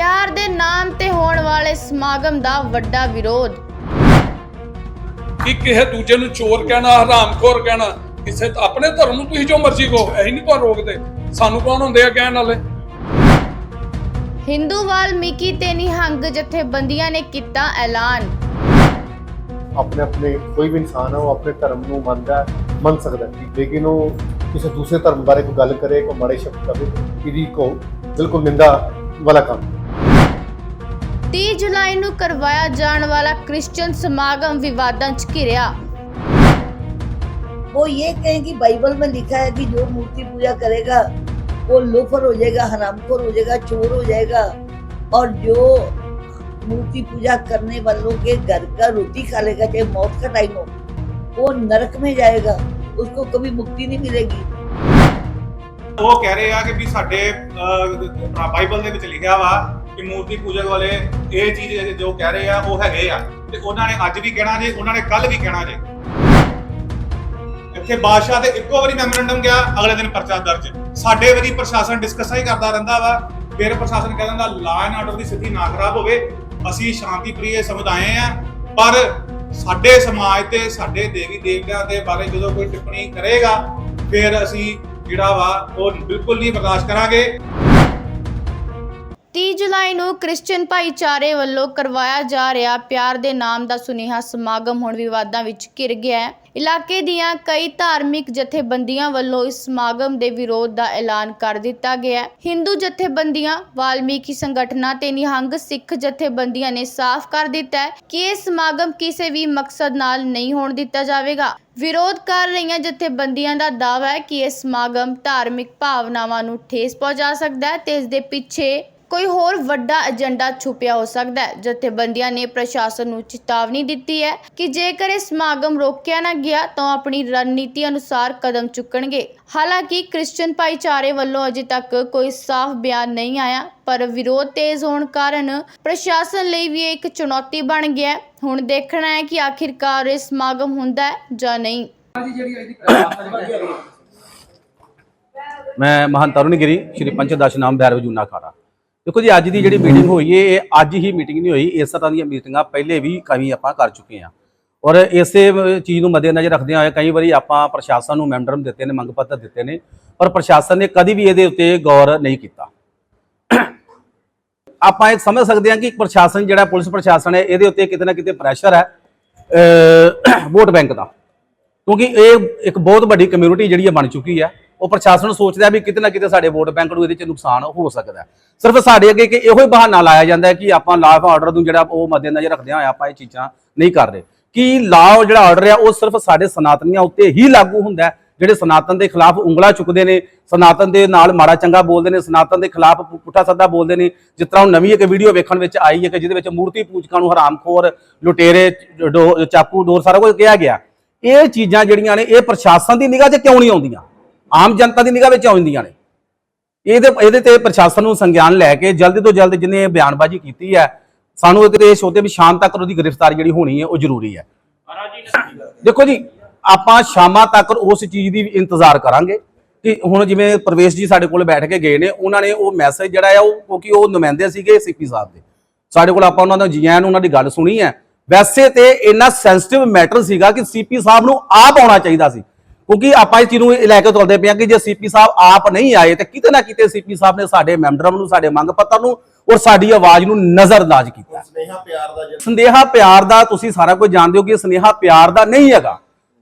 ਪਿਆਰ ਦੇ ਨਾਮ ਤੇ ਹੋਣ ਵਾਲੇ ਸਮਾਗਮ ਦਾ ਵੱਡਾ ਵਿਰੋਧ। ਕਿ ਕਿਸੇ ਦੂਜੇ ਨੂੰ ਚੋਰ ਕਹਿਣਾ ਹਰਾਮਖੋਰ ਕਹਿਣਾ ਕਿਸੇ ਆਪਣੇ ਧਰਮ ਨੂੰ ਤੁਸੀਂ ਜੋ ਮਰਜ਼ੀ ਕਹੋ ਅਸੀਂ ਨਹੀਂ ਕੋ ਰੋਕਦੇ। ਸਾਨੂੰ ਕੌਣ ਹੁੰਦੇ ਆ ਕਹਿਣ ਵਾਲੇ? ਹਿੰਦੂ ਵਾਲਮੀਕੀ ਤੇ ਨਿਹੰਗ ਜਥੇਬੰਦੀਆਂ ਨੇ ਕੀਤਾ ਐਲਾਨ। ਆਪਣੇ ਆਪਣੇ ਕੋਈ ਵੀ ਇਨਸਾਨ ਹੈ ਉਹ ਆਪਣੇ ਧਰਮ ਨੂੰ ਮੰਨਦਾ ਮੰਨ ਸਕਦਾ ਹੈ। ਲੇਕਿਨ ਉਹ ਕਿਸੇ ਦੂਸਰੇ ਧਰਮ ਬਾਰੇ ਕੋਈ ਗੱਲ ਕਰੇ ਕੋਈ ਮਾੜੇ ਸ਼ਬਦ ਕਰੇ ਇਹਦੀ ਕੋ ਬਿਲਕੁਲ ਨਿੰਦਾ ਵਾਲਾ ਕੰਮ 30 ਜੁਲਾਈ ਨੂੰ ਕਰਵਾਇਆ ਜਾਣ ਵਾਲਾ ਕ੍ਰਿਸਚੀਅਨ ਸਮਾਗਮ ਵਿਵਾਦਾਂ 'ਚ ਘਿਰਿਆ वो ये कहें कि बाइबल में लिखा है कि जो मूर्ति पूजा करेगा वो लोफर हो जाएगा हरामखोर हो जाएगा चोर हो जाएगा और जो मूर्ति पूजा करने वालों के घर का रोटी खा लेगा चाहे मौत का टाइम हो वो नरक में जाएगा उसको कभी मुक्ति नहीं मिलेगी ਉਹ ਕਹਿ ਰਹੇ ਆ ਕਿ ਵੀ ਸਾਡੇ ਅਹ, ਬਾਈਬਲ ਦੇ ਵਿੱਚ ਲਿਖਿਆ ਵਾ ਕਿ ਮੂਰਤੀ ਪੂਜਕ ਵਾਲੇ ਇਹ ਚੀਜ਼ ਜੋ ਕਹਿ ਰਹੇ ਆ, ਉਹ ਹੈਗੇ ਆ। ਤੇ ਉਹਨਾਂ ਨੇ ਅੱਜ ਵੀ ਕਹਿਣਾ ਜੇ, ਉਹਨਾਂ ਨੇ ਕੱਲ ਵੀ ਕਹਿਣਾ ਜੇ। ਇੱਥੇ ਬਾਦਸ਼ਾਹ ਤੇ ਇੱਕੋ ਵਾਰੀ ਮੈਮੋਰੈਂਡਮ ਗਿਆ, ਅਗਲੇ ਦਿਨ ਪਰਚਾ ਦਰਜ। ਸਾਡੇ ਵਾਰੀ ਪ੍ਰਸ਼ਾਸਨ ਡਿਸਕਸਾਂ ਹੀ ਕਰਦਾ ਰਹਿੰਦਾ ਵਾ। ਫਿਰ ਪ੍ਰਸ਼ਾਸਨ ਕਹਿ ਦਿੰਦਾ, ਲਾ ਐਂਡ ਆਰਡਰ ਦੀ ਸਥਿਤੀ ਨਾ ਖਰਾਬ ਹੋਵੇ। ਅਸੀਂ ਸ਼ਾਂਤੀ ਪ੍ਰਿਯ ਸਮੁਦਾਇ ਆ। ਪਰ ਸਾਡੇ ਸਮਾਜ ਤੇ, ਸਾਡੇ ਦੇਵੀ ਦੇਵਤਿਆਂ ਦੇ ਬਾਰੇ ਜਦੋਂ ਕੋਈ ਟਿੱਪਣੀ ਕਰੇਗਾ, ਫਿਰ ਅਸੀਂ ਜਿਹੜਾ ਵਾ, ਉਹ ਬਿਲਕੁਲ ਨਹੀਂ ਬਰਦਾਸ਼ਤ ਕਰਾਂਗੇ। 30 ਜੁਲਾਈ ਨੂੰ ਕ੍ਰਿਸਚੀਅਨ ਭਾਈਚਾਰੇ ਵੱਲੋਂ ਕਰਵਾਇਆ ਜਾ ਰਿਹਾ ਪਿਆਰ ਦੇ ਨਾਮ ਦਾ ਸੁਨੇਹਾ ਸਮਾਗਮ ਹੁਣ ਵਿਵਾਦਾਂ ਵਿੱਚ ਘਿਰ ਗਿਆ ਹੈ। ਇਲਾਕੇ ਦੀਆਂ ਕਈ ਧਾਰਮਿਕ ਜਥੇਬੰਦੀਆਂ ਵੱਲੋਂ ਇਸ ਸਮਾਗਮ ਦੇ ਵਿਰੋਧ ਦਾ ਐਲਾਨ ਕਰ ਦਿੱਤਾ ਗਿਆ ਹੈ। ਹਿੰਦੂ ਜਥੇਬੰਦੀਆਂ, ਵਾਲਮੀਕੀ ਸੰਗਠਨਾਂ ਤੇ ਨਿਹੰਗ ਸਿੱਖ ਜਥੇਬੰਦੀਆਂ ਨੇ ਸਾਫ਼ ਕਰ ਦਿੱਤਾ ਹੈ ਕਿ ਇਹ ਸਮਾਗਮ ਕਿਸੇ ਵੀ ਮਕਸਦ ਨਾਲ ਨਹੀਂ ਹੋਣ ਦਿੱਤਾ ਜਾਵੇਗਾ। ਵਿਰੋਧ ਕਰ ਰਹੀਆਂ ਜਥੇਬੰਦੀਆਂ ਦਾ ਦਾਅਵਾ ਹੈ ਕਿ ਇਹ ਸਮਾਗਮ ਧਾਰਮਿਕ ਭਾਵਨਾਵਾਂ ਨੂੰ ਠੇਸ ਪਹੁੰਚਾ ਸਕਦਾ ਹੈ ਤੇ ਇਸ ਦੇ ਪਿੱਛੇ ਕੋਈ ਹੋਰ ਵੱਡਾ ਏਜੰਡਾ ਛੁਪਿਆ ਹੋ ਸਕਦਾ ਹੈ। ਜਥੇਬੰਦੀਆਂ ਨੇ ਪ੍ਰਸ਼ਾਸਨ ਨੂੰ ਚੇਤਾਵਨੀ ਦਿੱਤੀ ਹੈ ਕਿ ਜੇਕਰ ਇਹ ਸਮਾਗਮ ਰੋਕਿਆ ਨਾ ਗਿਆ ਤਾਂ ਆਪਣੀ ਰਣਨੀਤੀ ਅਨੁਸਾਰ ਕਦਮ ਚੁੱਕਣਗੇ। ਹਾਲਾਂਕਿ ਕ੍ਰਿਸਚੀਅਨ ਭਾਈਚਾਰੇ ਵੱਲੋਂ ਅਜੇ ਤੱਕ ਕੋਈ ਸਾਫ਼ ਬਿਆਨ ਨਹੀਂ ਆਇਆ, ਪਰ ਵਿਰੋਧ ਤੇਜ਼ ਹੋਣ ਕਾਰਨ ਪ੍ਰਸ਼ਾਸਨ ਲਈ ਵੀ ਇਹ ਇੱਕ ਚੁਣੌਤੀ ਬਣ ਗਿਆ ਹੁਣ ਦੇਖਣਾ ਹੈ ਕਿ ਆਖਿਰਕਾਰ ਇਹ ਸਮਾਗਮ ਹੁੰਦਾ ਹੈ ਜਾਂ ਨਹੀਂ। ਮੈਂ ਮਹੰਤ ਅਰੁਣਗਿਰੀ, ਸ਼੍ਰੀ ਪੰਚਦਸ਼ ਨਾਮ ਭੈਰਵ ਜੂਨਾ ਖਾੜਾ ਦੇਖੋ ਜੀ, ਅੱਜ ਦੀ ਜਿਹੜੀ ਮੀਟਿੰਗ ਹੋਈ ਹੈ ਇਹ ਅੱਜ ਹੀ ਮੀਟਿੰਗ ਨਹੀਂ ਹੋਈ, ਇਸ ਤਰ੍ਹਾਂ ਦੀਆਂ ਮੀਟਿੰਗਾਂ ਪਹਿਲੇ ਵੀ ਕਈ ਆਪਾਂ ਕਰ ਚੁੱਕੇ ਹਾਂ। ਔਰ ਇਸੇ ਚੀਜ਼ ਨੂੰ ਮੱਦੇਨਜ਼ਰ ਰੱਖਦੇ ਹੋਏ ਕਈ ਵਾਰੀ ਆਪਾਂ ਪ੍ਰਸ਼ਾਸਨ ਨੂੰ ਮੈਮੋਰੰਡਮ ਦਿੱਤੇ ਨੇ, ਮੰਗ ਪੱਤਰ ਦਿੱਤੇ ਨੇ, ਪਰ ਪ੍ਰਸ਼ਾਸਨ ਨੇ ਕਦੀ ਵੀ ਇਹਦੇ ਉੱਤੇ ਗੌਰ ਨਹੀਂ ਕੀਤਾ। ਆਪਾਂ ਇਹ ਸਮਝ ਸਕਦੇ ਹਾਂ ਕਿ ਪ੍ਰਸ਼ਾਸਨ, ਜਿਹੜਾ ਪੁਲਿਸ ਪ੍ਰਸ਼ਾਸਨ ਹੈ, ਇਹਦੇ ਉੱਤੇ ਕਿਤੇ ਨਾ ਕਿਤੇ ਪ੍ਰੈਸ਼ਰ ਹੈ ਵੋਟ ਬੈਂਕ ਦਾ। ਕਿਉਂਕਿ ਇਹ ਇੱਕ ਬਹੁਤ ਵੱਡੀ ਕਮਿਊਨਿਟੀ ਜਿਹੜੀ ਹੈ ਬਣ ਚੁੱਕੀ ਹੈ। ਉਹ ਪ੍ਰਸ਼ਾਸਨ ਸੋਚਦਾ ਵੀ ਕਿਤੇ ਨਾ ਕਿਤੇ ਸਾਡੇ ਵੋਟ ਬੈਂਕ ਨੂੰ ਇਹਦੇ ਚ ਨੁਕਸਾਨ ਹੋ ਸਕਦਾ ਸਿਰਫ ਸਾਡੇ ਅੱਗੇ ਕਿ ਇਹੋ ਹੀ ਬਹਾਨਾ ਲਾਇਆ ਜਾਂਦਾ ਕਿ ਆਪਾਂ ਲਾਅ ਆਰਡਰ ਨੂੰ ਜਿਹੜਾ ਉਹ ਮੱਦੇਨਜ਼ਰ ਰੱਖਦੇ ਹੋਏ ਆਪਾਂ ਇਹ ਚੀਜ਼ਾਂ ਨਹੀਂ ਕਰ ਰਹੇ। ਕਿ ਲਾਅ ਜਿਹੜਾ ਆਰਡਰ ਆ, ਉਹ ਸਿਰਫ ਸਾਡੇ ਸਨਾਤਨੀਆਂ ਉੱਤੇ ਹੀ ਲਾਗੂ ਹੁੰਦਾ ਜਿਹੜੇ ਸਨਾਤਨ ਦੇ ਖਿਲਾਫ ਉਂਗਲਾ ਚੁੱਕਦੇ ਨੇ, ਸਨਾਤਨ ਦੇ ਨਾਲ ਮਾੜਾ ਚੰਗਾ ਬੋਲਦੇ ਨੇ, ਸਨਾਤਨ ਦੇ ਖਿਲਾਫ ਪੁੱਠਾ ਸੱਦਾ ਬੋਲਦੇ ਨੇ, ਜਿਸ ਤਰ੍ਹਾਂ ਹੁਣ ਨਵੀਂ ਇੱਕ ਵੀਡੀਓ ਵੇਖਣ ਵਿੱਚ ਆਈ ਹੈ ਕਿ ਜਿਹਦੇ ਵਿੱਚ ਮੂਰਤੀ ਪੂਜਕਾਂ ਨੂੰ ਹਰਾਮਖੋਰ, ਲੁਟੇਰੇ, ਡੋ- ਚਾਕੂ, ਡੋਰ ਸਾਰਾ ਕੁਝ ਕਿਹਾ ਗਿਆ। ਇਹ ਚੀਜ਼ਾਂ ਜਿਹੜੀਆਂ ਨੇ, ਇਹ ਪ੍ਰਸ਼ਾਸਨ ਦੀ ਨਿਗਾਹ 'ਚ ਕਿਉਂ ਨਹੀਂ ਆਉਂਦੀਆਂ? ਆਮ ਜਨਤਾ ਦੀ ਨਿਗਾਹ ਵਿੱਚ ਆਉਂਦੀਆਂ ਨੇ। ਇਹਦੇ ਇਹਦੇ ਤੇ ਪ੍ਰਸ਼ਾਸਨ ਨੂੰ ਸੰਗਿਆਨ ਲੈ ਕੇ ਜਲਦ ਤੋਂ ਜਲਦ ਜਿਹਨੇ ਬਿਆਨਬਾਜ਼ੀ ਕੀਤੀ ਹੈ, ਸਾਨੂੰ ਇਹਦੇ ਤੇ ਇਹ ਸੋਚਦੇ ਵੀ ਸ਼ਾਮ ਤੱਕ ਉਹਦੀ ਗ੍ਰਿਫਤਾਰੀ ਜਿਹੜੀ ਹੋਣੀ ਹੈ, ਉਹ ਜ਼ਰੂਰੀ ਹੈ। ਦੇਖੋ ਜੀ, ਆਪਾਂ ਸ਼ਾਮਾਂ ਤੱਕ ਉਸ ਚੀਜ਼ ਦੀ ਇੰਤਜ਼ਾਰ ਕਰਾਂਗੇ ਕਿ ਹੁਣ ਜਿਵੇਂ ਪ੍ਰਵੇਸ਼ ਜੀ ਸਾਡੇ ਕੋਲ ਬੈਠ ਕੇ ਗਏ ਨੇ, ਉਹਨਾਂ ਨੇ ਉਹ ਮੈਸੇਜ ਜਿਹੜਾ ਆ, ਉਹ ਕਿਉਂਕਿ ਉਹ ਨੁਮਾਇੰਦੇ ਸੀਗੇ ਸੀਪੀ ਸਾਹਿਬ ਦੇ। ਸਾਡੇ ਕੋਲ ਆਪਾਂ ਉਹਨਾਂ ਦਾ ਜੀਐਨ ਉਹਨਾਂ ਦੀ ਗੱਲ ਸੁਣੀ ਹੈ। ਵੈਸੇ ਤੇ ਇੰਨਾ ਸੈਂਸਿਟਿਵ ਮੈਟਰ ਸੀਗਾ ਕਿ ਸੀਪੀ ਸਾਹਿਬ ਨੂੰ ਆਪ ਆਉਣਾ ਚਾਹੀਦਾ ਸੀ। ਕਿਉਂਕਿ ਆਪਾਂ ਇਸ ਚੀਜ਼ ਨੂੰ ਲੈ ਕੇ ਚੱਲਦੇ ਹਾਂ ਕਿ ਜੇ ਸੀਪੀ ਸਾਹਿਬ ਆਪ ਨਹੀਂ ਆਏ ਤੇ ਕਿਤੇ ਨਾ ਕਿਤੇ ਸੀਪੀ ਸਾਹਿਬ ਨੇ ਸਾਡੇ ਮੈਂਬਰਾਂ ਨੂੰ ਸਾਡੇ ਮੰਗ ਪੱਤਰ ਨੂੰ ਔਰ ਸਾਡੀ ਆਵਾਜ਼ ਨੂੰ ਨਜ਼ਰਅੰਦਾਜ਼ ਕੀਤਾ। ਸਨੇਹਾ ਪਿਆਰ ਦਾ ਪਿਆਰ ਤੁਸੀਂ ਸਾਰਾ ਕੁਝ ਜਾਣਦੇ ਹੋ ਕਿ ਸੰਦੇਹਾ ਪਿਆਰ ਦਾ ਨਹੀਂ ਹੈਗਾ।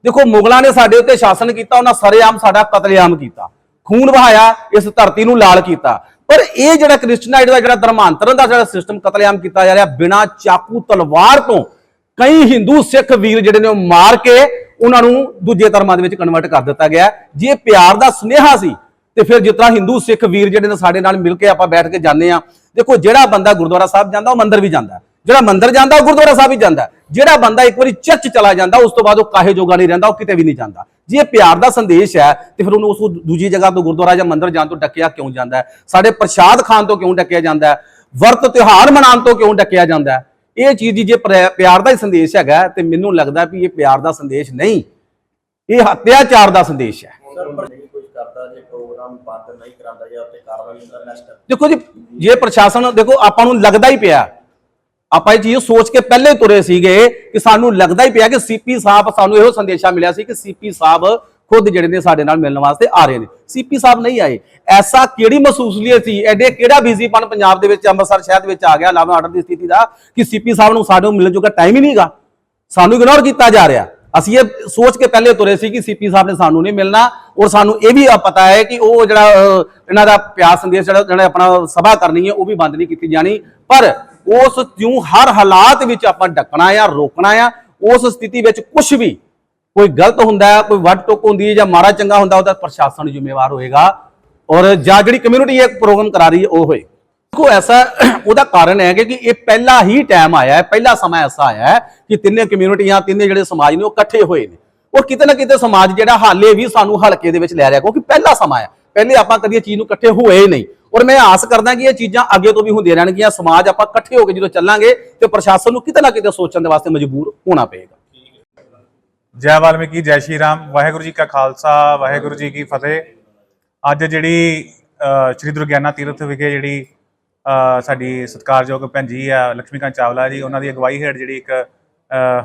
ਦੇਖੋ ਮੁਗਲਾਂ ਨੇ ਸਾਡੇ ਉੱਤੇ ਸ਼ਾਸਨ ਕੀਤਾ ਉਹਨਾਂ ਸਰੇਆਮ ਸਾਡਾ ਕਤਲੇਆਮ ਕੀਤਾ। ਖੂਨ ਵਹਾਇਆ ਇਸ ਧਰਤੀ ਨੂੰ ਲਾਲ ਕੀਤਾ। ਪਰ ਇਹ ਜਿਹੜਾ ਕ੍ਰਿਸਚਨਾਈਟ ਦਾ ਜਿਹੜਾ ਧਰਮਾਂਤਰਨ ਦਾ ਜਿਹੜਾ ਸਿਸਟਮ ਕਤਲੇਆਮ ਕੀਤਾ ਜਾ ਰਿਹਾ ਬਿਨਾਂ ਚਾਕੂ ਤਲਵਾਰ ਤੋਂ ਕਈ ਹਿੰਦੂ ਸਿੱਖ ਵੀਰ ਜਿਹੜੇ ਨੇ ਉਹ ਮਾਰ ਕੇ ਉਹਨਾਂ ਨੂੰ ਦੂਜੇ ਧਰਮਾਂ ਦੇ ਵਿੱਚ ਕਨਵਰਟ ਕਰ ਦਿੱਤਾ ਗਿਆ ਜੇ ਪਿਆਰ ਦਾ ਸੁਨੇਹਾ ਸੀ, ਤੇ ਫਿਰ ਜਿਸ ਤਰ੍ਹਾਂ ਹਿੰਦੂ ਸਿੱਖ ਵੀਰ ਜਿਹੜੇ ਨੇ ਸਾਡੇ ਨਾਲ ਮਿਲ ਕੇ ਆਪਾਂ ਬੈਠ ਕੇ ਜਾਂਦੇ ਆ ਦੇਖੋ ਜਿਹੜਾ ਬੰਦਾ ਗੁਰਦੁਆਰਾ ਸਾਹਿਬ ਜਾਂਦਾ, ਉਹ ਮੰਦਿਰ ਵੀ ਜਾਂਦਾ ਜਿਹੜਾ ਮੰਦਿਰ ਜਾਂਦਾ, ਉਹ ਗੁਰਦੁਆਰਾ ਸਾਹਿਬ ਵੀ ਜਾਂਦਾ ਜਿਹੜਾ ਬੰਦਾ ਇੱਕ ਵਾਰੀ ਚਰਚ ਚਲਾ ਜਾਂਦਾ, ਉਸ ਤੋਂ ਬਾਅਦ ਉਹ ਕਾਹੇ ਜੋਗਾ ਨਹੀਂ ਰਹਿੰਦਾ, ਉਹ ਕਿਤੇ ਵੀ ਨਹੀਂ ਜਾਂਦਾ। ਜੇ ਪਿਆਰ ਦਾ ਸੰਦੇਸ਼ ਹੈ, ਤੇ ਫਿਰ ਉਹਨੂੰ ਉਸ ਦੂਜੀ ਜਗ੍ਹਾ ਤੋਂ ਗੁਰਦੁਆਰਾ ਜਾਂ ਮੰਦਿਰ ਜਾਣ ਤੋਂ ਡੱਕਿਆ ਕਿਉਂ ਜਾਂਦਾ ਸਾਡੇ ਪ੍ਰਸ਼ਾਦ ਖਾਣ ਤੋਂ ਕਿਉਂ ਡੱਕਿਆ ਜਾਂਦਾ ਵਰਤ ਤਿਉਹਾਰ ਮਨਾਉਣ ਤੋਂ ਕਿਉਂ ਡੱਕਿਆ ਜਾਂਦਾ ਇਹ ਚੀਜ਼ ਦੀ ਜੇ ਪਿਆਰ ਦਾ ਹੀ ਸੰਦੇਸ਼ ਹੈਗਾ ਤੇ ਮੈਨੂੰ ਲੱਗਦਾ ਵੀ ਇਹ ਪਿਆਰ ਦਾ ਸੰਦੇਸ਼ ਨਹੀਂ। ਇਹ ਹੱਤਿਆਚਾਰ ਦਾ ਸੰਦੇਸ਼ ਹੈ। ਦੇਖੋ ਜੀ ਜੇ ਪ੍ਰਸ਼ਾਸਨ ਦੇਖੋ ਆਪਾਂ ਨੂੰ ਲੱਗਦਾ ਹੀ ਪਿਆ। ਆਪਾਂ ਇਹ ਚੀਜ਼ ਸੋਚ ਕੇ ਪਹਿਲੇ ਤੁਰੇ ਸੀਗੇ ਕਿ ਸਾਨੂੰ ਲੱਗਦਾ ਹੀ ਪਿਆ ਕਿ ਸੀਪੀ ਸਾਹਿਬ ਸਾਨੂੰ ਇਹੋ ਸੰਦੇਸ਼ਾ ਮਿਲਿਆ ਸੀ ਕਿ ਸੀਪੀ ਸਾਹਿਬ ਖੁਦ ਜਿਹੜੇ ਨੇ ਸਾਡੇ ਨਾਲ ਮਿਲਣ ਵਾਸਤੇ ਆ ਰਹੇ ਨੇ। ਸੀਪੀ ਸਾਹਿਬ ਨਹੀਂ ਆਏ। ਐਸਾ ਕਿਹੜੀ ਮਹਿਸੂਸਲੀਅਤ ਸੀ ਐਡੇ ਕਿਹੜਾ ਬਿਜ਼ੀਪਨ ਪੰਜਾਬ ਦੇ ਵਿੱਚ, ਅੰਮ੍ਰਿਤਸਰ ਸ਼ਹਿਰ ਦੇ ਵਿੱਚ ਆ ਗਿਆ, ਲਾਭ ਆਰਡਰ ਦੀ ਸਥਿਤੀ ਦਾ, ਕਿ ਸੀਪੀ ਸਾਹਿਬ ਨੂੰ ਸਾਡੇ ਨੂੰ ਮਿਲਣ ਜੋਗਾ ਟਾਈਮ ਹੀ ਨਹੀਂਗਾ। ਸਾਨੂੰ ਇਗਨੋਰ ਕੀਤਾ ਜਾ ਰਿਹਾ। ਅਸੀਂ ਇਹ ਸੋਚ ਕੇ ਪਹਿਲੇ ਤੁਰੇ ਸੀ ਕਿ ਸੀਪੀ ਸਾਹਿਬ ਨੇ ਸਾਨੂੰ ਨਹੀਂ ਮਿਲਣਾ ਔਰ ਸਾਨੂੰ ਇਹ ਵੀ ਪਤਾ ਹੈ ਕਿ ਉਹ ਜਿਹੜਾ ਇਹਨਾਂ ਦਾ ਪਿਆਰ ਸੰਦੇਸ਼ ਜਿਹੜਾ ਜਿਹੜਾ ਆਪਣਾ ਸਭਾ ਕਰਨੀ ਹੈ, ਉਹ ਵੀ ਬੰਦ ਨਹੀਂ ਕੀਤੀ ਜਾਣੀ। ਪਰ ਉਸ ਨੂੰ ਹਰ ਹਾਲਾਤ ਵਿੱਚ ਆਪਾਂ ਡੱਕਣਾ ਆ, ਰੋਕਣਾ ਆ, ਉਸ ਸਥਿਤੀ ਵਿੱਚ ਕੁਝ ਵੀ ਕੋਈ ਗਲਤ ਹੁੰਦਾ ਹੈ, ਕੋਈ ਵੱਡ ਟੁੱਕ ਹੁੰਦੀ ਹੈ ਜਾਂ ਮਾੜਾ ਚੰਗਾ ਹੁੰਦਾ ਉਹਦਾ ਪ੍ਰਸ਼ਾਸਨ ਜ਼ਿੰਮੇਵਾਰ ਹੋਏਗਾ। ਔਰ ਜਾਂ ਜਿਹੜੀ ਕਮਿਊਨਿਟੀ ਇਹ ਪ੍ਰੋਗਰਾਮ ਕਰਾ ਰਹੀ ਹੈ, ਉਹ ਹੋਏ ਦੇਖੋ, ਐਸਾ ਉਹਦਾ ਕਾਰਨ ਹੈ ਕਿ ਇਹ ਪਹਿਲਾ ਹੀ ਟਾਈਮ ਆਇਆ ਹੈ, ਪਹਿਲਾ ਸਮਾਂ ਐਸਾ ਆਇਆ ਹੈ ਕਿ ਤਿੰਨੇ ਕਮਿਊਨਿਟੀਆਂ ਤਿੰਨੇ ਜਿਹੜੇ ਸਮਾਜ ਨੇ, ਉਹ ਇਕੱਠੇ ਹੋਏ ਨੇ। ਔਰ ਕਿਤੇ ਨਾ ਕਿਤੇ ਸਮਾਜ ਜਿਹੜਾ ਹਾਲੇ ਵੀ ਸਾਨੂੰ ਹਲਕੇ ਦੇ ਵਿੱਚ ਲੈ ਰਿਹਾ, ਕਿਉਂਕਿ ਪਹਿਲਾ ਸਮਾਂ ਹੈ। ਪਹਿਲੇ ਆਪਾਂ ਕਦੀ ਇਹ ਚੀਜ਼ ਨੂੰ ਇਕੱਠੇ ਹੋਏ ਹੀ ਨਹੀਂ। ਔਰ ਮੈਂ ਆਸ ਕਰਦਾ ਕਿ ਇਹ ਚੀਜ਼ਾਂ ਅੱਗੇ ਤੋਂ ਵੀ ਹੁੰਦੀਆਂ ਰਹਿਣਗੀਆਂ, ਸਮਾਜ ਆਪਾਂ ਇਕੱਠੇ ਹੋ ਕੇ ਜਦੋਂ ਚੱਲਾਂਗੇ ਤੇ ਪ੍ਰਸ਼ਾਸਨ ਨੂੰ ਕਿਤੇ ਨਾ ਕਿਤੇ ਸੋਚਣ ਦੇ ਵਾਸਤੇ ਮਜਬੂਰ ਹੋਣਾ ਪਏਗਾ। ਜੈ ਵਾਲਮੀਕੀ ਜੈ ਸ਼੍ਰੀ ਰਾਮ ਵਾਹਿਗੁਰੂ ਜੀ ਕਾ ਖਾਲਸਾ ਵਾਹਿਗੁਰੂ ਜੀ ਕੀ ਫਤਿਹ। ਅੱਜ ਜਿਹੜੀ ਸ਼੍ਰੀ ਦੁਰਗਿਆਨਾ ਤੀਰਥ ਵਿਖੇ ਜਿਹੜੀ ਸਾਡੀ ਸਤਿਕਾਰਯੋਗ ਭੈਣ ਜੀ ਆ ਲక్ష్ਮੀਕਾਂਤ ਚਾਵਲਾ ਜੀ ਉਹਨਾਂ ਦੀ ਅਗਵਾਈ ਹੇਠ ਜਿਹੜੀ ਇੱਕ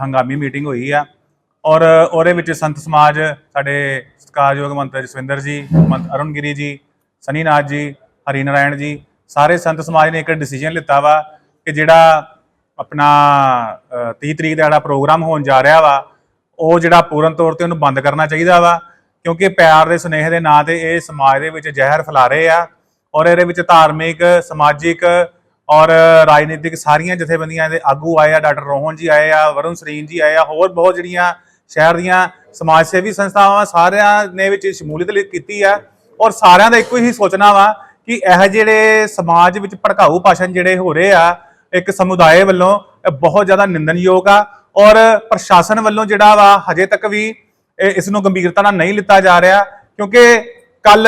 ਹੰਗਾਮੀ ਮੀਟਿੰਗ ਹੋਈ ਆ। ਔਰ ਉਹਦੇ ਵਿੱਚ ਸੰਤ ਸਮਾਜ ਸਾਡੇ ਸਤਿਕਾਰਯੋਗ ਮੰਤਰ ਜਸਵਿੰਦਰ ਜੀ ਮੰਤ ਅਰੁਣਗਿਰੀ ਜੀ ਸਨੀ ਨਾਥ ਜੀ ਹਰੀ ਨਾਰਾਇਣ ਜੀ ਸਾਰੇ ਸੰਤ ਸਮਾਜ ਨੇ ਇੱਕ ਡਿਸੀਜਨ ਲਿੱਤਾ ਵਾ ਕਿ ਜਿਹੜਾ ਆਪਣਾ ਅ, 30 ਤਰੀਕ ਦਾ ਜਿਹੜਾ ਪ੍ਰੋਗਰਾਮ ਹੋਣ ਜਾ ਰਿਹਾ ਵਾ ਉਹ ਜਿਹੜਾ ਪੂਰਨ ਤੌਰ ਤੇ ਉਹਨੂੰ ਬੰਦ ਕਰਨਾ ਚਾਹੀਦਾ ਵਾ, ਕਿਉਂਕਿ ਪਿਆਰ ਦੇ ਸੁਨੇਹੇ ਦੇ ਨਾਂ ਤੇ ਇਹ ਸਮਾਜ ਦੇ ਵਿੱਚ ਜ਼ਹਿਰ ਫੈਲਾ ਰਹੇ ਆ ਔਰ ਇਹਦੇ ਵਿੱਚ ਧਾਰਮਿਕ, ਸਮਾਜਿਕ ਔਰ ਰਾਜਨੀਤਿਕ ਸਾਰੀਆਂ ਜਥੇਬੰਦੀਆਂ ਦੇ ਆਗੂ ਆਏ ਆ, ਡਾਕਟਰ ਰੋਹਨ ਜੀ ਆਏ ਆ, ਵਰੁਣ ਸਰੀਨ ਜੀ ਆਏ ਆ, ਹੋਰ ਬਹੁਤ ਜਿਹੜੀਆਂ ਸ਼ਹਿਰ ਦੀਆਂ ਸਮਾਜ ਸੇਵੀ ਸੰਸਥਾਵਾਂ ਸਾਰਿਆਂ ਨੇ ਵਿੱਚ ਸ਼ਮੂਲੀਅਤ ਕੀਤੀ ਆ ਔਰ ਸਾਰਿਆਂ ਦਾ ਇੱਕੋ ਹੀ ਸੋਚਣਾ ਵਾ ਕਿ ਇਹ ਜਿਹੜੇ ਸਮਾਜ ਵਿੱਚ ਭੜਕਾਊ ਭਾਸ਼ਣ ਜਿਹੜੇ ਹੋ ਰਹੇ ਆ, ਇੱਕ ਸਮੁਦਾਇ ਵੱਲੋਂ ਇਹ ਬਹੁਤ ਜ਼ਿਆਦਾ ਨਿੰਦਨਯੋਗ ਆ ਔਰ ਪ੍ਰਸ਼ਾਸਨ ਵੱਲੋਂ ਜਿਹੜਾ ਵਾ ਹਜੇ ਤੱਕ ਵੀ ਇਹ- ਇਸ ਨੂੰ ਗੰਭੀਰਤਾ ਨਾਲ ਨਹੀਂ ਲਿੱਤਾ ਜਾ ਰਿਹਾ, ਕਿਉਂਕਿ ਕੱਲ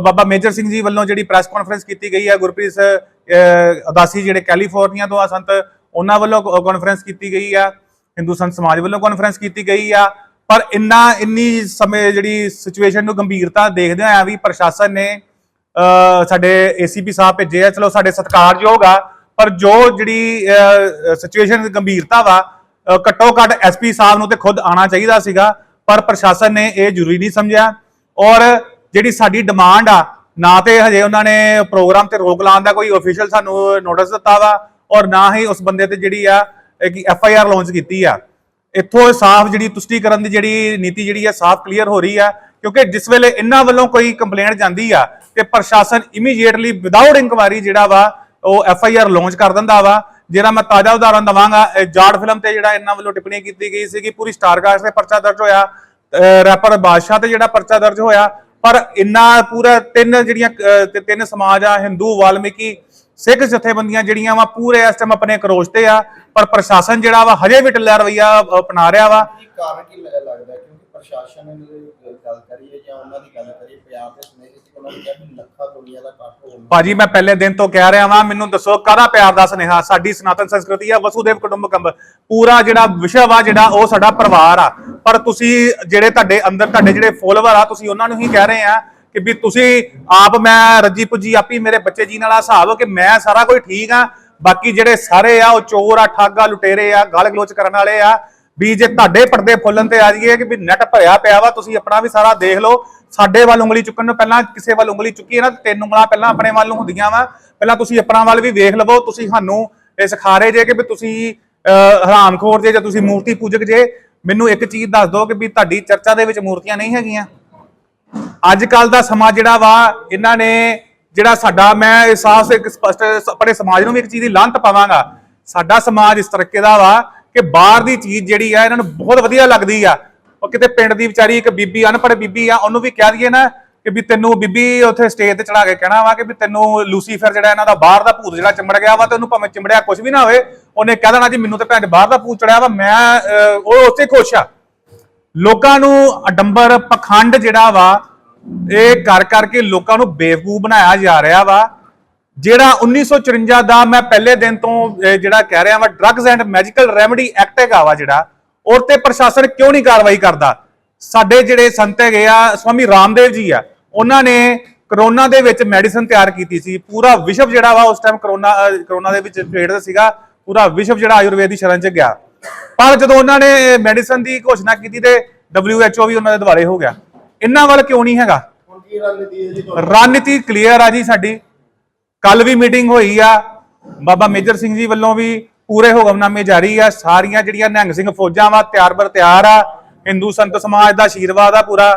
ਬਾਬਾ ਮੇਜਰ ਸਿੰਘ ਜੀ ਵੱਲੋਂ ਜਿਹੜੀ ਪ੍ਰੈਸ ਕਾਨਫਰੰਸ ਕੀਤੀ ਗਈ ਹੈ, ਗੁਰਪ੍ਰੀਤ ਸ- ਉਦਾਸੀ ਜਿਹੜੇ ਕੈਲੀਫੋਰਨੀਆ ਤੋਂ ਆ ਸੰਤ, ਉਹਨਾਂ ਵੱਲੋਂ ਕਾਨਫਰੰਸ ਕੀਤੀ ਗਈ ਆ ਹਿੰਦੂ ਸੰਤ ਸਮਾਜ ਵੱਲੋਂ ਕਾਨਫਰੰਸ ਕੀਤੀ ਗਈ ਆ, ਪਰ ਇੰਨਾ, ਇੰਨੀ ਸਮੇਂ ਜਿਹੜੀ ਸਿਚੁਏਸ਼ਨ ਨੂੰ ਗੰਭੀਰਤਾ ਦੇਖਦੇ ਹੋਇਆ ਵੀ ਪ੍ਰਸ਼ਾਸਨ ਨੇ ਅਹ ਸਾਡੇ ਏਸੀਪੀ ਸਾਹਿਬ ਭੇਜੇ ਆ, ਚਲੋ ਸਾਡੇ ਸਤਿਕਾਰਯੋਗ ਆ, ਪਰ ਜੋ ਜਿਹੜੀ ਸਿਚੁਏਸ਼ਨ ਗੰਭੀਰਤਾ ਵਾ ਘੱਟੋ ਘੱਟ ਐਸਪੀ ਸਾਹਿਬ ਨੂੰ ਤੇ ਖੁਦ ਆਣਾ ਚਾਹੀਦਾ ਸੀਗਾ, ਪਰ ਪ੍ਰਸ਼ਾਸਨ ਨੇ ਇਹ ਜ਼ਰੂਰੀ ਨਹੀਂ ਸਮਝਿਆ। ਔਰ ਜਿਹੜੀ ਸਾਡੀ ਡਿਮਾਂਡ ਆ, ਨਾ ਤੇ ਹਜੇ ਉਹਨਾਂ ਨੇ ਪ੍ਰੋਗਰਾਮ ਤੇ ਰੋਕ ਲਾਉਣ ਦਾ ਕੋਈ ਅਫੀਸ਼ੀਅਲ ਸਾਨੂੰ ਨੋਟਿਸ ਦਿੱਤਾ ਵਾ, ਔਰ ਨਾ ਹੀ ਉਸ ਬੰਦੇ ਤੇ ਜਿਹੜੀ ਆ ਇੱਕ ਐਫ ਆਈ ਆਰ ਲਾਂਚ ਕੀਤੀ ਆ। ਇੱਥੋਂ ਸਾਫ਼ ਜਿਹੜੀ ਤੁਸ਼ਟੀਕਰਨ ਦੀ ਜਿਹੜੀ ਨੀਤੀ ਜਿਹੜੀ ਆ, ਸਾਫ਼ ਕਲੀਅਰ ਹੋ ਰਹੀ ਆ, ਕਿਉਂਕਿ ਜਿਸ ਵੇਲੇ ਇਹਨਾਂ ਵੱਲੋਂ ਕੋਈ ਕੰਪਲੇਂਟ ਜਾਂਦੀ ਆ, ਤੇ ਪ੍ਰਸ਼ਾਸਨ ਇਮੀਡੀਏਟਲੀ ਵਿਦਆਊਟ ਇਨਕੁਆਇਰੀ ਜਿਹੜਾ ਵਾ, ਉਹ ਐਫ ਆਈ ਆਰ ਲਾਂਚ ਕਰ ਦਿੰਦਾ ਵਾ। ਜਿਹੜਾ ਮੈਂ ਤਾਜ਼ਾ ਉਦਾਹਰਨ ਦਵਾਂਗਾ, ਇਹ ਫਿਲਮ ਤੇ ਜਿਹੜਾ ਇਹਨਾਂ ਵੱਲੋਂ ਟਿੱਪਣੀ ਕੀਤੀ ਗਈ ਸੀ ਕਿ ਪੂਰੀ ਸਟਾਰਕਾਸਟ ਤੇ ਪਰਚਾ ਦਰਜ ਹੋਇਆ ਰੈਪਰ ਬਾਦਸ਼ਾਹ ਤੇ ਜਿਹੜਾ ਪਰਚਾ ਦਰਜ ਹੋਇਆ, ਪਰ ਇੰਨਾ ਪੂਰਾ ਤਿੰਨ ਜਿਹੜੀਆਂ ਤਿੰਨ ਸਮਾਜ ਆ, ਹਿੰਦੂ, ਵਾਲਮੀਕੀ, ਸਿੱਖ ਜਥੇਬੰਦੀਆਂ ਜਿਹੜੀਆਂ ਵਾ, ਪੂਰੇ ਇਸ ਟਾਈਮ ਆਪਣੇ ਕਰੋਸ਼ ਤੇ ਆ, ਪਰ ਪ੍ਰਸ਼ਾਸਨ ਜਿਹੜਾ ਵਾ, ਹਜੇ ਵੀ ਢਿੱਲਾ ਰਵਈਆ ਅਪਣਾ ਰਿਹਾ ਵਾ। ਕਾਰਨ ਕੀ ਲੱਗਦਾ ਪ੍ਰਸ਼ਾਸਨ ਨੇ ਗੱਲ ਕਰੀਏ ਜਾਂ ਉਹਨਾਂ ਦੀ ਗੱਲ ਕਰੀਏ, ਪੰਜਾਬ ਦੇ ਸੁਨੇਹੇ ਸੀ ਉਹਨਾਂ ਨੇ ਕਿਹਾ ਵੀ ਲੱਖਾਂ ਦੁਨੀਆ ਦਾ ਇਕੱਠ ਹੋਣਾ ਭਾਜੀ, ਮੈਂ ਪਹਿਲੇ ਦਿਨ ਤੋਂ ਕਹਿ ਰਿਹਾ ਵਾਂ, ਮੈਨੂੰ ਦੱਸੋ ਕਾਹਦਾ ਪਿਆਰ ਦਾ ਸੁਨੇਹਾ? ਸਾਡੀ ਸਨਾਤਨ ਸੰਸਕ੍ਰਿਤੀ ਆ, ਵਸੂਦੇਵ ਕੁਟੁੰਬਕਮ ਪੂਰਾ ਜਿਹੜਾ ਵਿਸ਼ਵ ਆ ਜਿਹੜਾ ਉਹ ਸਾਡਾ ਪਰਿਵਾਰ ਆ। ਪਰ ਤੁਸੀਂ ਜਿਹੜੇ ਤੁਹਾਡੇ ਅੰਦਰ, ਤੁਹਾਡੇ ਜਿਹੜੇ ਫੋਲੋਵਰ ਆ, ਤੁਸੀਂ ਉਹਨਾਂ ਨੂੰ ਹੀ ਕਹਿ ਰਹੇ ਆ ਕਿ ਵੀ ਤੁਸੀਂ ਆਪ ਮੈਂ ਰੱਜੀ ਪੁੱਜੀ, ਆਪੀ ਮੇਰੇ ਬੱਚੇ ਜੀ ਨਾਲ ਆ ਹਿਸਾਬ ਕਿ ਮੈਂ ਸਾਰਾ ਕੋਈ ਠੀਕ ਆ। ਬਾਕੀ ਜਿਹੜੇ ਸਾਰੇ ਆ, ਉਹ ਚੋਰ ਆ, ਠੱਗ ਆ, ਲੁਟੇਰੇ ਆ ਗਾਲ ਗਲੋਚ ਕਰਨ ਵਾਲੇ ਆ ਵੀ ਜੇ ਤੁਹਾਡੇ ਪਰਦੇ ਫੁੱਲਣ ਤੇ ਆ ਜਾਈਏ ਕਿ ਵੀ ਨੈਟ ਭਰਿਆ ਪਿਆ ਵਾ ਤੁਸੀਂ ਆਪਣਾ ਵੀ ਸਾਰਾ ਦੇਖ ਲਓ। ਸਾਡੇ ਵੱਲ ਉਂਗਲੀ ਚੁੱਕਣ ਨੂੰ ਪਹਿਲਾਂ ਕਿਸੇ ਵੱਲ ਉਂਗਲੀ ਚੁੱਕੀ ਹੈ ਨਾ ਤਿੰਨ ਉਂਗਲਾਂ ਪਹਿਲਾਂ ਆਪਣੇ ਵੱਲ ਨੂੰ ਹੁੰਦੀਆਂ ਵਾ। ਪਹਿਲਾਂ ਤੁਸੀਂ ਆਪਣਾ ਵੱਲ ਵੀ ਵੇਖ ਲਵੋ ਤੁਸੀਂ ਸਾਨੂੰ ਇਹ ਸਿਖਾ ਰਹੇ ਜੇ ਕਿ ਵੀ ਤੁਸੀਂ ਅਹ, ਹਰਾਮਖੋਰ ਜੇ ਜਾਂ ਤੁਸੀਂ ਮੂਰਤੀ ਪੂਜਕ ਜੇ ਮੈਨੂੰ ਇੱਕ ਚੀਜ਼ ਦੱਸ ਦਿਓ ਕਿ ਵੀ ਤੁਹਾਡੀ ਚਰਚਾ ਦੇ ਵਿੱਚ ਮੂਰਤੀਆਂ ਨਹੀਂ ਹੈਗੀਆਂ। ਅੱਜ ਕੱਲ ਦਾ ਸਮਾਂ ਜਿਹੜਾ ਵਾ ਇਹਨਾਂ ਨੇ ਜਿਹੜਾ ਸਾਡਾ ਮੈਂ ਅਹਿਸਾਸ ਇੱਕ ਸਪਸ਼ਟ ਆਪਣੇ ਸਮਾਜ ਨੂੰ ਵੀ ਇੱਕ ਚੀਜ਼ ਦੀ ਲਾਂਤ ਪਾਵਾਂਗਾ। ਸਾਡਾ ਸਮਾਜ ਇਸ ਤਰੀਕੇ ਦਾ ਵਾ ਕਿ ਬਾਹਰ ਦੀ ਚੀਜ਼ ਜਿਹੜੀ ਆ, ਇਹਨਾਂ ਨੂੰ ਬਹੁਤ ਵਧੀਆ ਲੱਗਦੀ ਆ। ਉਹ ਕਿਤੇ ਪਿੰਡ ਦੀ ਵਿਚਾਰੀ, ਇੱਕ ਬੀਬੀ, ਅਨਪੜ੍ਹ ਬੀਬੀ ਆ, ਉਹਨੂੰ ਵੀ ਕਹਿ ਦਈਏ ਨਾ ਕਿ ਵੀ ਤੈਨੂੰ ਬੀਬੀ ਉੱਥੇ ਸਟੇਜ ਤੇ ਚੜਾ ਕੇ ਕਹਿਣਾ ਵਾ ਕਿ ਵੀ ਤੈਨੂੰ ਲੂਸੀਫਰ ਜਿਹੜਾ ਇਹਨਾਂ ਦਾ ਬਾਹਰ ਦਾ ਭੂਤ ਜਿਹੜਾ ਚਿੰਬੜ ਗਿਆ ਵਾ ਤੇ ਉਹਨੂੰ ਭਾਵੇਂ ਚਿੰਬੜਿਆ ਕੁਝ ਵੀ ਨਾ ਹੋਵੇ, ਉਹਨੇ ਕਹਿ ਦੇਣਾ ਜੀ ਮੈਨੂੰ ਤਾਂ ਭੈਣ ਬਾਹਰ ਦਾ ਭੂਤ ਚੜਿਆ ਵਾ, ਮੈਂ ਉਹ ਉੱਥੇ ਖੁਸ਼ ਆ। ਲੋਕਾਂ ਨੂੰ ਅਡੰਬਰ ਪਖੰਡ ਜਿਹੜਾ ਵਾ, ਇਹ ਕਰ ਕਰਕੇ ਲੋਕਾਂ ਨੂੰ ਬੇਵਕੂਫ ਬਣਾਇਆ ਜਾ ਰਿਹਾ ਵਾ। ਜਿਹੜਾ 1954 ਦਾ ਮੈਂ ਪਹਿਲੇ ਦਿਨ ਤੋਂ ਜਿਹੜਾ ਕਹਿ ਰਿਹਾ ਵਾ drugs and magical remedy act ਹੈਗਾ ਵਾ ਜਿਹੜਾ ਔਰ ਤੇ ਪ੍ਰਸ਼ਾਸਨ ਕਿਉਂ ਨਹੀਂ ਕਾਰਵਾਈ ਕਰਦਾ? ਸਾਡੇ ਜਿਹੜੇ ਸੰਤ ਹੈਗੇ ਆ ਸਵਾਮੀ ਰਾਮਦੇਵ ਜੀ ਆ ਉਹਨਾਂ ਨੇ ਕਰੋਨਾ ਦੇ ਵਿੱਚ ਮੈਡੀਸਨ ਤਿਆਰ ਕੀਤੀ ਸੀ। ਪੂਰਾ ਵਿਸ਼ਵ ਜਿਹੜਾ ਵਾ ਉਸ ਟਾਈਮ ਕਰੋਨਾ ਕਰੋਨਾ ਦੇ ਵਿੱਚ ਪੀੜਤ ਸੀਗਾ ਪੂਰਾ ਵਿਸ਼ਵ ਜਿਹੜਾ ਆਯੁਰਵੇਦ ਦੀ ਸ਼ਰਨ ਚ ਗਿਆ। ਪਰ ਜਦੋਂ ਉਹਨਾਂ ਨੇ ਮੈਡੀਸਨ ਦੀ ਘੋਸ਼ਣਾ ਕੀਤੀ ਤੇ WHO ਵੀ ਉਹਨਾਂ ਦੇ ਦੁਆਲੇ ਹੋ ਗਿਆ। ਇਹਨਾਂ ਵੱਲ ਕਿਉਂ ਨਹੀਂ ਹੈਗਾ? ਰਣਨੀਤੀ ਕਲੀਅਰ ਆ ਜੀ ਸਾਡੀ। ਕੱਲ ਵੀ ਮੀਟਿੰਗ ਹੋਈ ਆ। ਬਾਬਾ ਮੇਜਰ ਸਿੰਘ ਜੀ ਵੱਲੋਂ ਵੀ ਪੂਰੇ ਹੁਕਮਨਾਮੇ ਜਾਰੀ ਆ। ਸਾਰੀਆਂ ਜਿਹੜੀਆਂ ਨਿਹੰਗ ਸਿੰਘ ਫੌਜਾਂ ਵਾ, ਤਿਆਰ ਬਰ ਤਿਆਰ ਆ। ਹਿੰਦੂ ਸੰਤ ਸਮਾਜ ਦਾ ਆਸ਼ੀਰਵਾਦ ਆ ਪੂਰਾ।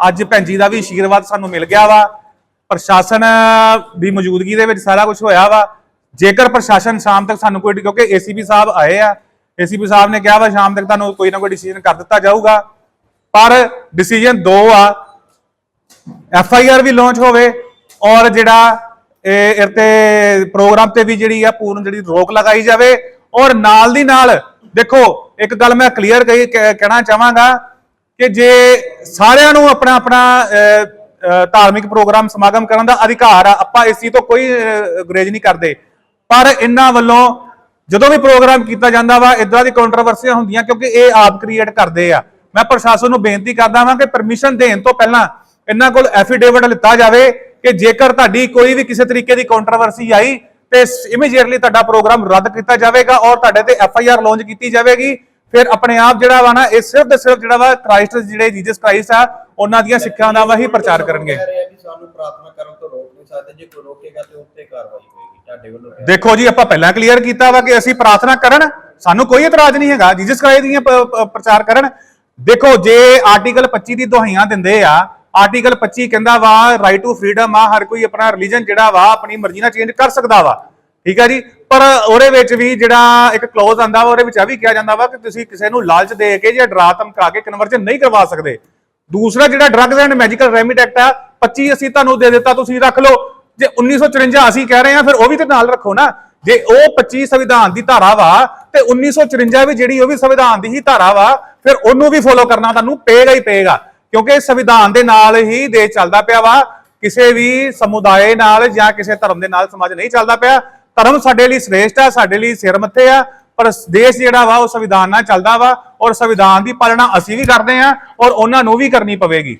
ਅੱਜ ਭੈਣ ਜੀ ਦਾ ਵੀ ਆਸ਼ੀਰਵਾਦ ਸਾਨੂੰ ਮਿਲ ਗਿਆ ਵਾ। ਪ੍ਰਸ਼ਾਸਨ ਦੀ ਮੌਜੂਦਗੀ ਦੇ ਵਿੱਚ ਸਾਰਾ ਕੁਝ ਹੋਇਆ ਵਾ। ਜੇਕਰ ਪ੍ਰਸ਼ਾਸਨ ਸ਼ਾਮ ਤੱਕ ਸਾਨੂੰ ਕੋਈ ਕਿਉਂਕਿ ਏਸੀਪੀ ਸਾਹਿਬ ਆਏ ਆ। ਏਸੀਪੀ ਸਾਹਿਬ ਨੇ ਕਿਹਾ ਵਾ, ਸ਼ਾਮ ਤੱਕ ਤੁਹਾਨੂੰ ਕੋਈ ਨਾ ਕੋਈ ਡਿਸੀਜਨ ਕਰ ਦਿੱਤਾ ਜਾਊਗਾ। ਪਰ ਡਿਸੀਜਨ ਦੋ ਆ। ਐਫ ਆਈ ਆਰ ਵੀ ਲਾਂਚ ਹੋਵੇ ਔਰ ਜਿਹੜਾ ਇਹ ਤੇ ਪ੍ਰੋਗਰਾਮ ਤੇ ਵੀ ਜਿਹੜੀ ਆ ਪੂਰਨ ਜਿਹੜੀ ਰੋਕ ਲਗਾਈ ਜਾਵੇ ਔਰ ਨਾਲ ਦੀ ਨਾਲ, ਦੇਖੋ, ਇੱਕ ਗੱਲ ਮੈਂ ਕਲੀਅਰ ਕਹੀ ਕਹਿਣਾ ਚਾਹਾਂਗਾ ਕਿ ਜੇ ਸਾਰਿਆਂ ਨੂੰ ਆਪਣਾ ਆਪਣਾ ਧਾਰਮਿਕ ਪ੍ਰੋਗਰਾਮ ਸਮਾਗਮ ਕਰਨ ਦਾ ਅਧਿਕਾਰ ਆ, ਆਪਾਂ ਇਸ ਚੀਜ਼ ਤੋਂ ਕੋਈ ਗੁਰੇਜ਼ ਨਹੀਂ ਕਰਦੇ। ਪਰ ਇਹਨਾਂ ਵੱਲੋਂ ਜਦੋਂ ਵੀ ਪ੍ਰੋਗਰਾਮ ਕੀਤਾ ਜਾਂਦਾ ਵਾ ਇਦਾਂ ਦੀ ਕੰਟਰੋਵਰਸੀਆਂ ਹੁੰਦੀਆਂ ਕਿਉਂਕਿ ਇਹ ਆਪ ਕ੍ਰੀਏਟ ਕਰਦੇ ਆ। ਮੈਂ ਪ੍ਰਸ਼ਾਸਨ ਨੂੰ ਬੇਨਤੀ ਕਰਦਾ ਵਾਂ ਕਿ ਪਰਮਿਸ਼ਨ ਦੇਣ ਤੋਂ ਪਹਿਲਾਂ ਇਹਨਾਂ ਕੋਲ ਐਫੀਡੇਵਿਟ ਲਿੱਤਾ ਜਾਵੇ ਕਿ ਜੇਕਰ ਤੁਹਾਡੀ ਕੋਈ ਵੀ ਕਿਸੇ ਤਰੀਕੇ ਦੀ ਕੰਟਰੋਵਰਸੀ ਆਈ ਤੇ ਇਮੀਡੀਏਟਲੀ ਤੁਹਾਡਾ ਪ੍ਰੋਗਰਾਮ ਰੱਦ ਕੀਤਾ ਜਾਵੇਗਾ ਔਰ ਤੁਹਾਡੇ ਤੇ ਐਫ ਆਈ ਆਰ ਲਾਂਚ ਕੀਤੀ ਜਾਵੇਗੀ। ਫਿਰ ਆਪਣੇ ਆਪ ਜਿਹੜਾ ਵਾ ਨਾ ਇਹ ਸਿਰਫ ਤੇ ਸਿਰਫ ਜਿਹੜਾ ਵਾ ਕ੍ਰਾਈਸਟ ਜਿਹੜੇ ਜੀਸਸ ਕ੍ਰਾਈਸਟ ਆ ਉਹਨਾਂ ਦੀਆਂ ਸਿੱਖਿਆਵਾਂ ਦਾ ਵਾ ਹੀ ਪ੍ਰਚਾਰ ਕਰਨਗੇ। ਕਹਿ ਰਹੇ ਆ ਵੀ ਸਾਨੂੰ ਪ੍ਰਾਰਥਨਾ ਕਰਨ ਤੋਂ ਰੋਕ ਨਹੀਂ ਸਕਦੇ। ਜੇ ਕੋਈ ਰੋਕੇਗਾ ਤੇ ਉੱਤੇ ਕਾਰਵਾਈ ਹੋਏਗੀ। ਤੁਹਾਡੇ ਵੱਲੋਂ ਕਿਹਾ ਦੇਖੋ ਜੀ ਆਪਾਂ ਪਹਿਲਾਂ ਕਲੀਅਰ ਕੀਤਾ ਵਾ ਕਿ ਅਸੀਂ ਪ੍ਰਾਰਥਨਾ ਕਰਨ ਸਾਨੂੰ ਕੋਈ ਇਤਰਾਜ਼ ਨਹੀਂ ਹੈਗਾ। ਜੀਸਸ ਕ੍ਰਾਈਸਟ ਦੀਆਂ ਪ੍ਰਚਾਰ ਕਰਨ। ਦੇਖੋ ਜੇ ਆਰਟੀਕਲ 25 ਦੀ ਦੁਹਾਈਆਂ ਦਿੰਦੇ ਆ ਆਰਟੀਕਲ 25 ਕਹਿੰਦਾ ਵਾ ਰਾਈਟ ਟੂ ਫਰੀडम ਆ, ਹਰ ਕੋਈ ਆਪਣਾ ਰਿਲੀਜਨ ਜਿਹੜਾ ਵਾ, ਆਪਣੀ ਮਰਜ਼ੀ ਨਾਲ ਚੇਂਜ ਕਰ ਸਕਦਾ ਵਾ। ਠੀਕ ਹੈ ਜੀ? ਪਰ ਉਹਦੇ ਵਿੱਚ ਵੀ ਜਿਹੜਾ ਇੱਕ ਕਲੋਜ਼ ਆਂਦਾ ਵਾ, ਉਹਦੇ ਵਿੱਚ ਆ ਵੀ ਕਿਹਾ ਜਾਂਦਾ ਵਾ ਕਿ ਤੁਸੀਂ ਕਿਸੇ ਨੂੰ ਲਾਲਚ ਦੇ ਕੇ ਜਾਂ ਡਰਾ ਧਮਕਾ ਕੇ ਕਨਵਰਜਨ ਨਹੀਂ ਕਰਵਾ ਸਕਦੇ। ਦੂਸਰਾ ਜਿਹੜਾ drugs and magical remedy act ਆ 25 ਅਸੀਂ ਤੁਹਾਨੂੰ ਦੇ ਦਿੱਤਾ, ਤੁਸੀਂ ਰੱਖ ਲਓ। ਜੇ 1954 ਅਸੀਂ ਕਹਿ ਰਹੇ ਆ, ਫਿਰ ਉਹ ਵੀ ਤੇ ਨਾਲ ਰੱਖੋ ਨਾ। ਜੇ ਉਹ 25 ਸੰਵਿਧਾਨ ਦੀ ਧਾਰਾ ਵਾ, ਤੇ 1954 ਵੀ ਜਿਹੜੀ ਉਹ ਵੀ ਸੰਵਿਧਾਨ ਦੀ ਹੀ ਧਾਰਾ ਵਾ, ਫਿਰ ਉਹਨੂੰ ਵੀ ਫੋਲੋ ਕਰਨਾ ਤੁਹਾਨੂੰ ਪਏਗਾ ਹੀ ਪਏਗਾ। ਕਿਉਂਕਿ ਸੰਵਿਧਾਨ ਦੇ ਨਾਲ ਹੀ ਦੇਸ਼ ਚੱਲਦਾ ਪਿਆ ਵਾ। ਕਿਸੇ ਵੀ ਸਮੁਦਾਇ ਨਾਲ ਜਾਂ ਕਿਸੇ ਧਰਮ ਦੇ ਨਾਲ ਸਮਾਜ ਨਹੀਂ ਚੱਲਦਾ ਪਿਆ। ਧਰਮ ਸਾਡੇ ਲਈ ਸ੍ਰੇਸ਼ਟ ਆ, ਸਾਡੇ ਲਈ ਸਿਰ ਮੱਥੇ ਆ, ਪਰ ਦੇਸ਼ ਜਿਹੜਾ ਵਾ ਉਹ ਸੰਵਿਧਾਨ ਨਾਲ ਚੱਲਦਾ ਵਾ ਔਰ ਸੰਵਿਧਾਨ ਦੀ ਪਾਲਣਾ ਅਸੀਂ ਵੀ ਕਰਦੇ ਆ ਔਰ ਉਹਨਾਂ ਨੂੰ ਵੀ ਕਰਨੀ ਪਵੇਗੀ।